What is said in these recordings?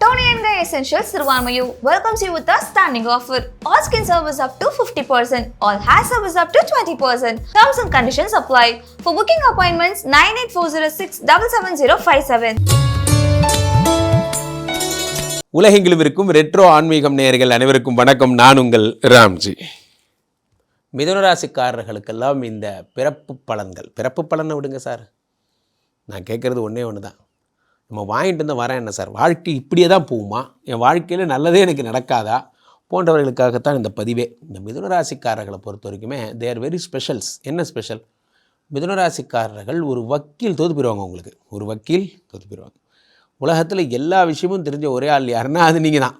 Tony and Guy Essentials Sirvanmayu welcomes you with a standing offer. All skin service up to 50%, all hair service up to 20%. Terms and conditions apply. For booking appointments, 98406 77057. உலகெங்கிலும் இருக்கும் retro ஆன்மீகம் நேயர்கள் அனைவருக்கும் வணக்கம் நான் உங்கள் ராம்ஜி மிதுனராசிக்காரர்களுக்கெல்லாம் இந்த பிறப்பு பலன்கள் பிறப்பு பலனை விடுங்க சார் நான் கேட்குறது ஒன்றே ஒன்று தான் நம்ம வாங்கிட்டு வந்து வரேன் என்ன சார்? வாழ்க்கை இப்படியே தான் போகுமா? என் வாழ்க்கையில் நல்லதே எனக்கு நடக்காதா? போன்றவர்களுக்காகத்தான் இந்த பதிவே. இந்த மிதுனராசிக்காரர்களை பொறுத்த வரைக்குமே தே ஆர் வெரி ஸ்பெஷல்ஸ் என்ன ஸ்பெஷல் மிதுனராசிக்காரர்கள் ஒரு வக்கீல் தோதுப்பிடுவாங்க போயிடுவாங்க உங்களுக்கு. ஒரு வக்கீல் தோத்து போயிடுவாங்க உலகத்தில் எல்லா விஷயமும் தெரிஞ்ச ஒரே ஆள் யாருன்னா அது நீங்கள் தான்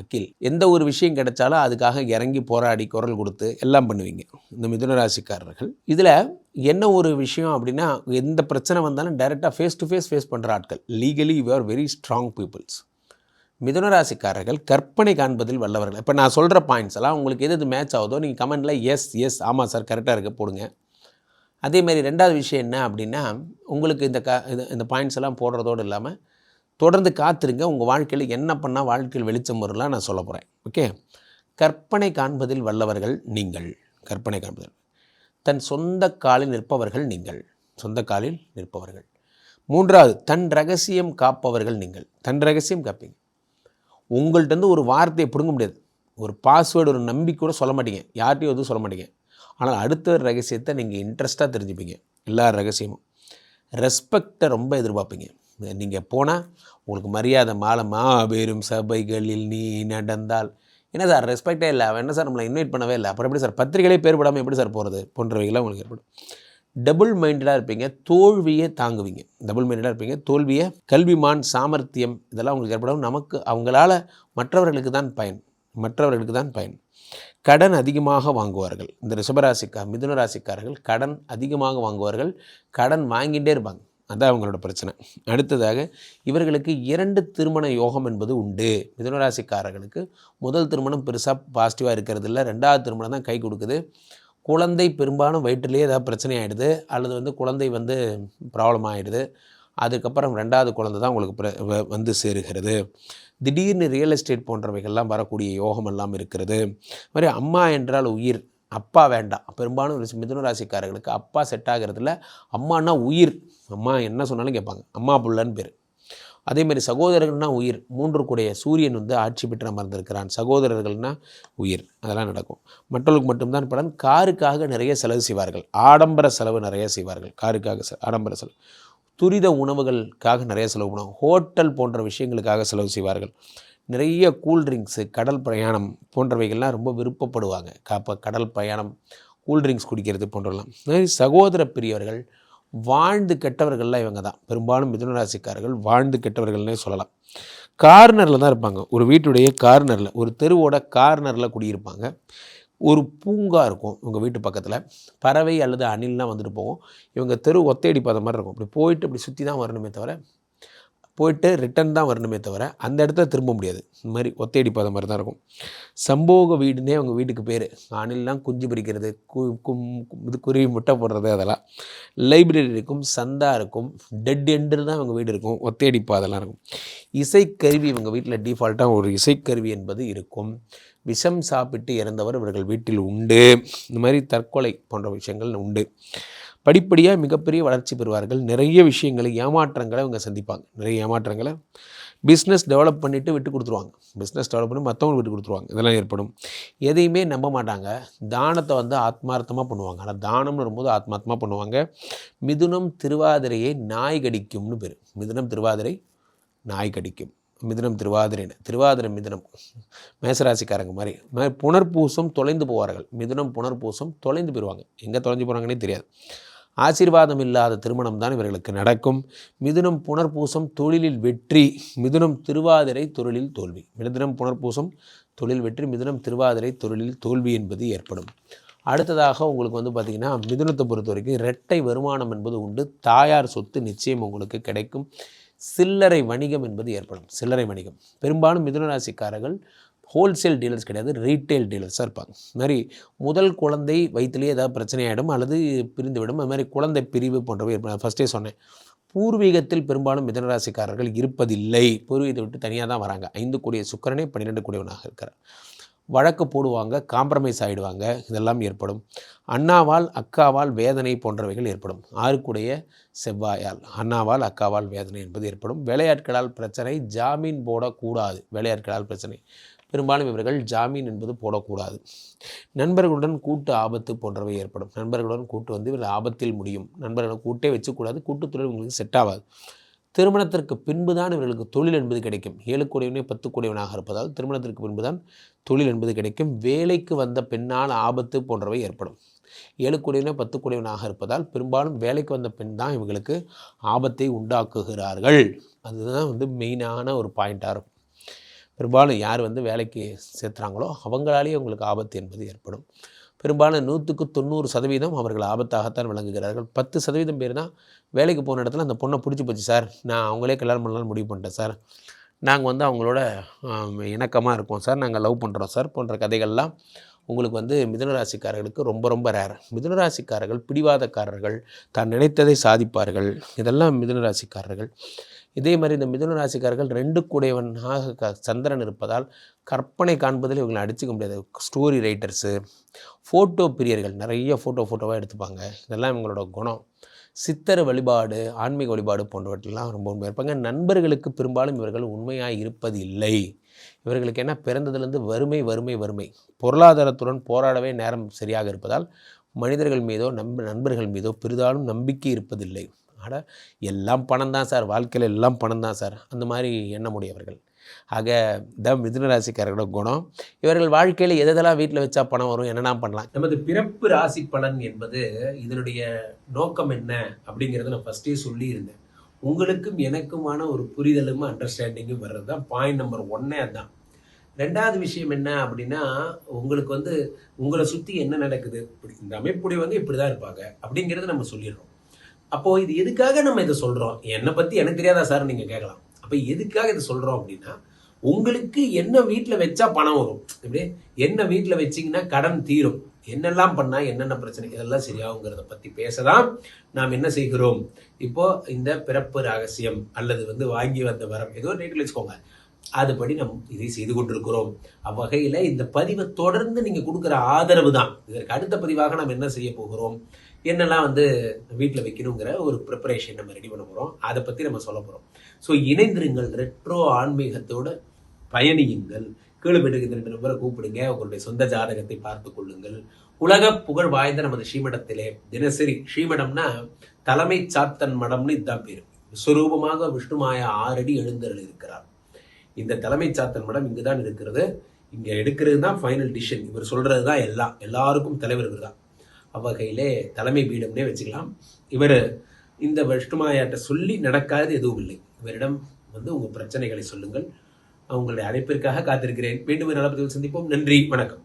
வக்கீல். எந்த ஒரு விஷயம் கிடைச்சாலும் அதுக்காக இறங்கி போராடி குரல் கொடுத்து எல்லாம் பண்ணுவீங்க. இந்த மிதுனராசிக்காரர்கள் இதில் என்ன ஒரு விஷயம் அப்படின்னா எந்த பிரச்சனை வந்தாலும் டைரெக்டாக ஃபேஸ் டு ஃபேஸ் ஃபேஸ் பண்ணுற ஆட்கள். Legally you are very strong peoples மிதுனராசிக்காரர்கள் கற்பனை காண்பதில் வல்லவர்கள். இப்போ நான் சொல்கிற பாயிண்ட்ஸ் எல்லாம் உங்களுக்கு எது எது மேட்ச் ஆகுதோ நீங்கள் கமெண்டில் எஸ் எஸ் ஆமாம் சார் கரெக்டாக இருக்க போடுங்க. அதே மாதிரி ரெண்டாவது விஷயம் என்ன அப்படின்னா உங்களுக்கு இந்த க இந்த- இந்த பாயிண்ட்ஸ் எல்லாம் போடுறதோடு இல்லாமல் தொடர்ந்து காத்திருங்க. உங்கள் வாழ்க்கையில் என்ன பண்ணால் வாழ்க்கையில் வெளிச்சம் வரலாம் நான் சொல்ல போகிறேன் ஓகே கற்பனை காண்பதில் வல்லவர்கள் நீங்கள். கற்பனை காண்பதில். தன் சொந்த காலில் நிற்பவர்கள் நீங்கள். சொந்த காலில் நிற்பவர்கள். மூன்றாவது தன் ரகசியம் காப்பவர்கள் நீங்கள். தன் ரகசியம் காப்பீங்க. உங்கள்கிட்டருந்து ஒரு வார்த்தையை பிடுங்க முடியாது. ஒரு பாஸ்வேர்டு ஒரு நம்பிக்கை கூட சொல்ல மாட்டீங்க. யார்கிட்டையும் எதுவும் சொல்ல மாட்டீங்க. ஆனால் அடுத்த ஒரு ரகசியத்தை நீங்கள் இன்ட்ரெஸ்ட்டாக தெரிஞ்சுப்பீங்க. எல்லா ரகசியமும். ரெஸ்பெக்டை ரொம்ப எதிர்பார்ப்பீங்க. நீங்கள் போனால் உங்களுக்கு மரியாதை மாலை மாபெரும் சபைகளில் நீ நடந்தால். என்ன சார் ரெஸ்பெக்டே இல்லை. அவன் என்ன சார் நம்மளை இன்வைட் பண்ணவே இல்லை. அப்புறம் எப்படி சார் பத்திரிகைகளே பேர் படாமல் எப்படி சார் போகிறது போன்றவைகள்லாம் உங்களுக்கு ஏற்படும். டபுள் மைண்டடாக இருப்பீங்க தோல்வியை தாங்குவீங்க. டபுள் மைண்டடாக இருப்பீங்க தோல்வியை கல்விமான் சாமர்த்தியம் இதெல்லாம் உங்களுக்கு ஏற்படும். நமக்கு அவங்களால மற்றவர்களுக்கு தான் பயன். மற்றவர்களுக்கு தான் பயன். கடன் அதிகமாக வாங்குவார்கள். இந்த ரிஷபராசிக்கார் மிதுன ராசிக்காரர்கள் கடன் அதிகமாக வாங்குவார்கள். கடன் வாங்கிட்டே இருப்பாங்க. அதான் அவங்களோட பிரச்சனை. அடுத்ததாக இவர்களுக்கு இரண்டு திருமண யோகம் என்பது உண்டு. மிதுனராசிக்காரர்களுக்கு முதல் திருமணம் பெருசாக பாசிட்டிவாக இருக்கிறது இல்லை ரெண்டாவது திருமணம் தான் கை கொடுக்குது. குழந்தை பெரும்பாலும் வயிற்றுலேயே ஏதாவது பிரச்சனை ஆகிடுது அல்லது வந்து குழந்தை வந்து ப்ராப்ளம் ஆகிடுது அதுக்கப்புறம் ரெண்டாவது குழந்தை தான் உங்களுக்கு பிர- வ- வந்து சேருகிறது. திடீர்னு ரியல் எஸ்டேட் போன்றவைகள்லாம் வரக்கூடிய யோகம் எல்லாம் இருக்கிறது. இது மாதிரி அம்மா என்றால் உயிர். அப்பா வேண்டாம். பெரும்பாலும் மிதுன ராசிக்காரர்களுக்கு அப்பா செட் ஆகிறதுல அம்மானா உயிர். அம்மா என்ன சொன்னாலும் கேட்பாங்க. அம்மா புள்ளன்னு பேர். அதேமாதிரி சகோதரர்கள்னா உயிர். மூன்று கூடைய சூரியன் வந்து ஆட்சி பெற்று அமர்ந்திருக்கிறான். சகோதரர்கள்னா உயிர். அதெல்லாம் நடக்கும். மற்றவர்களுக்கு மட்டும்தான் படம் காருக்காக நிறைய செலவு செய்வார்கள். ஆடம்பர செலவு நிறைய செய்வார்கள். காருக்காக ஆடம்பர செலவு. துரித உணவுகளுக்காக நிறைய செலவு பண்ணுவாங்க. ஹோட்டல் போன்ற விஷயங்களுக்காக செலவு செய்வார்கள். நிறைய கூல்ட்ரிங்க்ஸு கடல் பிரயாணம் போன்றவைகள்லாம் ரொம்ப விருப்பப்படுவாங்க. காப்ப கடல் பிரயாணம் கூல்ட்ரிங்க்ஸ் குடிக்கிறது போன்றெல்லாம் மாதிரி சகோதர பிரியவர்கள் வாழ்ந்து கெட்டவர்கள்லாம் இவங்க தான். பெரும்பாலும் மிதுனராசிக்காரர்கள் வாழ்ந்து கெட்டவர்கள்னே சொல்லலாம். கார்னரில் தான் இருப்பாங்க. ஒரு வீட்டுடைய கார்னரில் ஒரு தெருவோட கார்னரில் குடியிருப்பாங்க. ஒரு பூங்கா இருக்கும் உங்கள் வீட்டு பக்கத்தில். பறவை அல்லது அணில்லாம் வந்துட்டு போகும். இவங்க தெரு ஒத்தையடி பார்த்த மாதிரி இருக்கும். அப்படி போயிட்டு அப்படி சுற்றி தான் வரணுமே தவிர போயிட்டு ரிட்டன் தான் வரணுமே தவிர அந்த இடத்துல திரும்ப முடியாது. இந்த மாதிரி ஒத்தையடி போத மாதிரி தான் இருக்கும். சம்போக வீடுனே அவங்க வீட்டுக்கு பேர். ஆணிலாம் குஞ்சு பிரிக்கிறது கு கும் இது குருவி முட்டை போடுறது அதெல்லாம். லைப்ரரி இருக்கும் சந்தா இருக்கும் டெட் எண்டில் தான் அவங்க வீடு இருக்கும். ஒத்தையடி பாதெல்லாம் இருக்கும். இசைக்கருவி இவங்க வீட்டில் டிஃபால்ட்டாக ஒரு இசைக்கருவி என்பது இருக்கும். விஷம் சாப்பிட்டு இறந்தவர் இவர்கள் வீட்டில் உண்டு. இந்த மாதிரி தற்கொலை போன்ற விஷயங்கள் உண்டு. படிப்படியாக மிகப்பெரிய வளர்ச்சி பெறுவார்கள். நிறைய விஷயங்களை ஏமாற்றங்களை அவங்க சந்திப்பாங்க. நிறைய ஏமாற்றங்களை பிஸ்னஸ் டெவலப் பண்ணிவிட்டு விட்டு கொடுத்துருவாங்க. பிஸ்னஸ் டெவலப் பண்ணி மற்றவங்க விட்டு கொடுத்துருவாங்க. இதெல்லாம் ஏற்படும். எதையுமே நம்ப மாட்டாங்க. தானத்தை வந்து ஆத்மார்த்தமாக பண்ணுவாங்க. ஆனால் தானம்னு வரும்போது ஆத்மார்த்தமாக பண்ணுவாங்க. மிதுனம் திருவாதிரையை நாய் கடிக்கும்னு பேர். மிதுனம் திருவாதிரை நாய் கடிக்கும். மிதுனம் திருவாதிரைன்னு திருவாதிரை மிதுனம். மேசராசிக்காரங்க மாதிரி. மாதிரி புனர்பூசம் தொலைந்து போவார்கள். மிதுனம் புனர்பூசம் தொலைந்து போயிடுவாங்க எங்கே தொலைஞ்சு போகிறாங்கன்னே தெரியாது. ஆசீர்வாதம் இல்லாத திருமணம் தான் இவர்களுக்கு நடக்கும். மிதுனம் புனர்பூசம் தொழிலில் வெற்றி மிதுனம் திருவாதிரை தொழிலில் தோல்வி. மிதுனம் புனர்பூசம் தொழில் வெற்றி மிதுனம் திருவாதிரை தொழிலில் தோல்வி என்பது ஏற்படும். அடுத்ததாக உங்களுக்கு வந்து பார்த்திங்கன்னா மிதுனத்தை பொறுத்த வரைக்கும் இரட்டை வருமானம் என்பது உண்டு. தாயார் சொத்து நிச்சயம் உங்களுக்கு கிடைக்கும். சில்லறை வணிகம் என்பது ஏற்படும். சில்லறை வணிகம். பெரும்பாலும் மிதுன ராசிக்காரர்கள் ஹோல்சேல் டீலர்ஸ் கிடையாது ரீட்டைல் டீலர்ஸாக இருப்பாங்க. இது மாதிரி முதல் குழந்தை வயிற்றுலேயே ஏதாவது பிரச்சனையாயிடும் அல்லது பிரிந்துவிடும். அது மாதிரி குழந்தை பிரிவு போன்றவை இருப்பாங்க ஃபஸ்ட்டே சொன்னேன். பூர்வீகத்தில் பெரும்பாலும் மிதனராசிக்காரர்கள் இருப்பதில்லை. பூர்வீகத்தை விட்டு தனியாக தான் வராங்க. ஐந்து கூடிய சுக்கரனே பன்னிரெண்டு கூடியவனாக இருக்கிறார். வழக்கு போடுவாங்க காம்ப்ரமைஸ் ஆகிடுவாங்க இதெல்லாம் ஏற்படும். அண்ணாவால் அக்காவால் வேதனை போன்றவைகள் ஏற்படும். ஆறுக்குடைய செவ்வாயால் அண்ணாவால் அக்காவால் வேதனை என்பது ஏற்படும். வேலையாட்களால் பிரச்சனை ஜாமீன் போடக்கூடாது. வேலையாட்களால் பிரச்சனை. பெரும்பாலும் இவர்கள் ஜாமீன் என்பது போடக்கூடாது. நண்பர்களுடன் கூட்டு ஆபத்து போன்றவை ஏற்படும். நண்பர்களுடன் கூட்டு வந்து இவர்கள் ஆபத்தில் முடியும். நண்பர்களை கூட்டே வச்சுக்கூடாது. கூட்டுத்துறை உங்களுக்கு செட் ஆகாது. திருமணத்திற்கு பின்பு தான் இவர்களுக்கு தொழில் என்பது கிடைக்கும். ஏழு கூடியவனே பத்து கூடியவனாக இருப்பதால் திருமணத்திற்கு பின்பு தான் தொழில் என்பது கிடைக்கும். வேலைக்கு வந்த பெண்ணால் ஆபத்து போன்றவை ஏற்படும். ஏழு கூடியவனே பத்து கூடியவனாக இருப்பதால் பெரும்பாலும் வேலைக்கு வந்த பெண் தான் இவங்களுக்கு ஆபத்தை உண்டாக்குகிறார்கள். அதுதான் வந்து மெயினான ஒரு பாயிண்ட்டாக இருக்கும். பெரும்பாலும் யார் வந்து வேலைக்கு சேர்த்துறாங்களோ அவங்களாலேயே உங்களுக்கு ஆபத்து என்பது ஏற்படும். பெரும்பாலும் நூற்றுக்கு தொண்ணூறு சதவீதம் அவர்கள் ஆபத்தாகத்தான் விளங்குகிறார்கள். பத்து சதவீதம் பேர் தான் வேலைக்கு போன இடத்துல அந்த பொண்ணை பிடிச்சி போச்சு சார் நான் அவங்களே கல்யாணம் பண்ணலான்னு முடிவு பண்ணிட்டேன் சார். நாங்கள் வந்து அவங்களோட இணக்கமாக இருக்கோம் சார். நாங்கள் லவ் பண்ணுறோம் சார் போன்ற கதைகள்லாம் உங்களுக்கு வந்து மிதுனராசிக்காரர்களுக்கு ரொம்ப ரொம்ப ரேர். மிதுனராசிக்காரர்கள் பிடிவாதக்காரர்கள் தான் நினைத்ததை சாதிப்பார்கள். இதெல்லாம் மிதுனராசிக்காரர்கள். இதே மாதிரி இந்த மிதுன ராசிக்காரர்கள் ரெண்டு கூடையவனாக க சந்திரன் இருப்பதால் கற்பனை காண்பதில் இவங்களை அடிச்சுக்க முடியாது. ஸ்டோரி ரைட்டர்ஸு ஃபோட்டோ பிரியர்கள் நிறைய ஃபோட்டோ ஃபோட்டோவாக எடுத்துப்பாங்க. இதெல்லாம் இவங்களோட குணம். சித்தர் வழிபாடு ஆன்மீக வழிபாடு போன்றவற்றெல்லாம் ரொம்ப உண்மையாக இருப்பாங்க. நண்பர்களுக்கு பெரும்பாலும் இவர்கள் உண்மையாக இருப்பது இல்லை இவர்களுக்கு என்ன? பிறந்ததுலேருந்து வறுமை வறுமை வறுமை. பொருளாதாரத்துடன் போராடவே நேரம் சரியாக இருப்பதால் மனிதர்கள் மீதோ நம்ப நண்பர்கள் மீதோ பெரிதாலும் நம்பிக்கை இருப்பதில்லை. அட எல்லாம் பணம் தான் சார். வாழ்க்கையில் எல்லாம் பணம் தான் சார். அந்த மாதிரி எண்ணமுடையவர்கள். ஆக த மிதுனராசிக்காரர்களோட குணம் இவர்கள் வாழ்க்கையில் எதெல்லாம் வீட்டில் வச்சா பணம் வரும் என்னென்ன பண்ணலாம்? நமது பிறப்பு ராசி பலன் என்பது இதனுடைய நோக்கம் என்ன அப்படிங்கிறத நான் ஃபஸ்ட்டே சொல்லியிருந்தேன். உங்களுக்கும் எனக்குமான ஒரு புரிதலும் அண்டர்ஸ்டாண்டிங்கும் வர்றது தான் பாயிண்ட் நம்பர் ஒன்னே அதுதான் ரெண்டாவது விஷயம் என்ன அப்படின்னா உங்களுக்கு வந்து உங்களை சுற்றி என்ன நடக்குது? இப்படி இந்த அமைப்புடையவங்க இப்படி தான் இருப்பாங்க அப்படிங்கிறத நம்ம சொல்லிடுறோம். அப்போ இது எதுக்காக நம்ம இதை சொல்றோம்? என்னை பத்தி எனக்கு தெரியாதா சார்? நீங்க கேட்கலாம். அப்ப எதுக்காக இதை சொல்றோம் அப்படின்னா உங்களுக்கு என்ன வீட்டில் வச்சா பணம் வரும்? இப்படி என்ன வீட்டில் வச்சீங்கன்னா கடன் தீரும். என்னெல்லாம் பண்ணா என்னென்ன பிரச்சனை? இதெல்லாம் சரியாகுங்கிறத பத்தி பேசதான் நாம் என்ன செய்கிறோம்? இப்போ இந்த பிறப்பு ரகசியம் அல்லது வந்து வாங்கி வந்த வரம் ஏதோ ரேட்டில் வச்சுக்கோங்க. அதுபடி நம் இதை செய்து கொண்டிருக்கிறோம். அவ்வகையில் இந்த பதிவை தொடர்ந்து நீங்கள் கொடுக்குற ஆதரவு தான் இதற்கு அடுத்த பதிவாக நாம் என்ன செய்ய போகிறோம்? என்னெல்லாம் வந்து வீட்டில் வைக்கணுங்கிற ஒரு ப்ரிப்பரேஷன் நம்ம ரெடி பண்ண போகிறோம் அதை பற்றி நம்ம சொல்ல போகிறோம் ஸோ இணைந்திருங்கள். ரெட்ரோ ஆன்மீகத்தோட பயணியுங்கள். கீழே பெற்றுக்கு ரெண்டு நம்பரை கூப்பிடுங்க. உங்களுடைய சொந்த ஜாதகத்தை பார்த்து கொள்ளுங்கள். உலக புகழ் வாய்ந்த நமது ஸ்ரீமடத்திலே தினசரி ஸ்ரீமடம்னா தலைமை சாத்தன் மடம்னு இதுதான் பேர். விஸ்வரூபமாக விஷ்ணுமாயா ஆறடி எழுந்தருள் இருக்கிறார். இந்த தலைமை சாத்தன் மடம் இங்குதான் இருக்கிறது. இங்கே எடுக்கிறது தான் ஃபைனல் டிசிஷன் இவர் சொல்றது தான் எல்லாம். எல்லாருக்கும் தலைவர் இவர் தான் அவ்வகையிலே தலைமை பீடம்னே வச்சுக்கலாம். இவர் இந்த விஷ்ணுமாயாட்ட சொல்லி நடக்காது எதுவும் இல்லை. இவரிடம் வந்து உங்கள் பிரச்சனைகளை சொல்லுங்கள். உங்களுடைய அழைப்பிற்காக காத்திருக்கிறேன். மீண்டும் நலப்பதிவில் நல்ல சந்திப்போம். நன்றி. வணக்கம்.